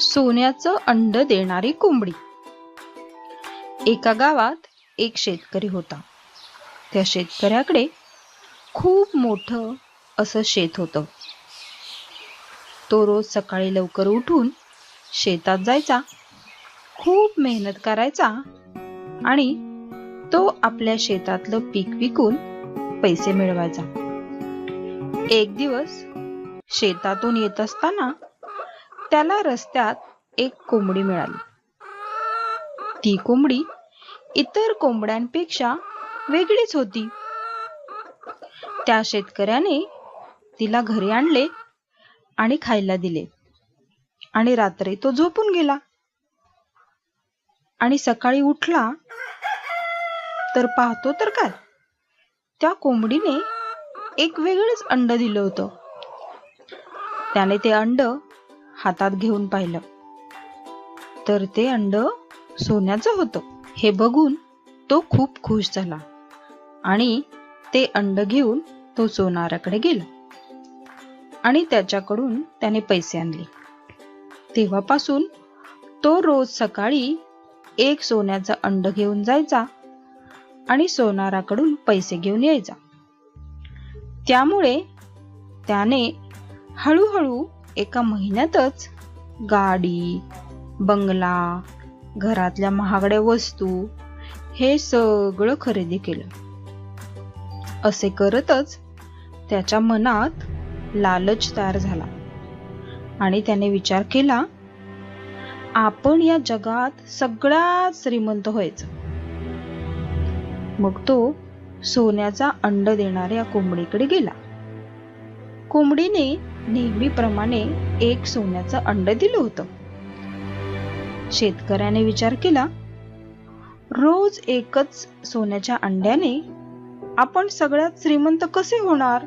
सोन्याचं अंड देणारी कोंबडी. एका गावात एक शेतकरी होता. त्या शेतकऱ्याकडे खूप मोठं असं शेत होतं. तो रोज सकाळी लवकर उठून शेतात जायचा खूप मेहनत करायचा आणि तो आपल्या शेतातलं पीक विकून पैसे मिळवायचा. एक दिवस शेतातून येत असताना त्याला रस्त्यात एक कोंबडी मिळाली. ती कोंबडी इतर कोंबड्यांपेक्षा वेगळीच होती. त्या शेतकऱ्याने तिला घरी आणले आणि खायला दिले आणि रात्री तो झोपून गेला. आणि सकाळी उठला तर पाहतो तर काय? त्या कोंबडीने एक वेगळंच अंड दिलं होतं. त्याने ते अंड हातात घेऊन पाहिलं. तर ते अंड सोन्याचं होतं. हे बघून तो खूप खुश झाला आणि ते अंड घेऊन तो सोनाराकडे गेला आणि त्याच्याकडून त्याने पैसे आणले. तेव्हापासून तो रोज सकाळी एक सोन्याचं अंड घेऊन जायचा आणि सोनाराकडून पैसे घेऊन यायचा. त्यामुळे त्याने हळूहळू एका महिन्यातच गाडी बंगला घरातल्या महागड्या वस्तू हे सगळं खरेदी केलं. असे करतच त्याच्या मनात लालच तयार झाला. आणि त्याने विचार केला आपण या जगात सगळ्यात श्रीमंत व्हायचं. मग तो सोन्याचा अंड देणाऱ्या कोंबडीकडे गेला. कोंबडीने नेहमीप्रमाणे एक सोन्याचं अंड दिलं होतं. शेतकऱ्याने विचार केला रोज एकच सोन्याच्या अंड्याने आपण सगळ्यात श्रीमंत कसे होणार?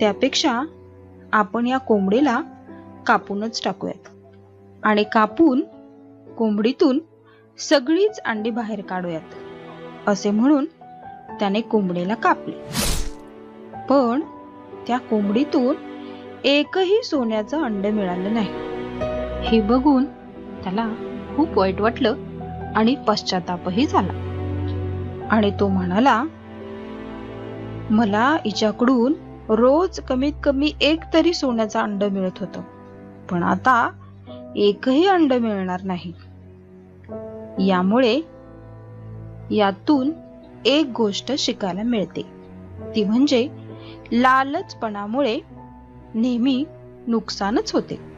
त्यापेक्षा आपण या कोंबडीला कापूनच टाकूयात. आणि कापून कोंबडीतून सगळीच अंडी बाहेर काढूयात असे म्हणून त्याने कोंबडीला कापले. पण त्या कोंबडीतून एकही सोन्याचं अंड मिळालं नाही. हे बघून त्याला खूप वाईट वाटलं आणि पश्चातापही झाला. आणि तो म्हणाला मला हिच्याकडून रोज कमीत कमी एक तरी सोन्याचं अंड मिळत होतं पण आता एकही अंड मिळणार नाही. यामुळे यातून एक गोष्ट शिकायला मिळते. ती म्हणजे लालचपणामुळे नेहमी नुकसानच होते.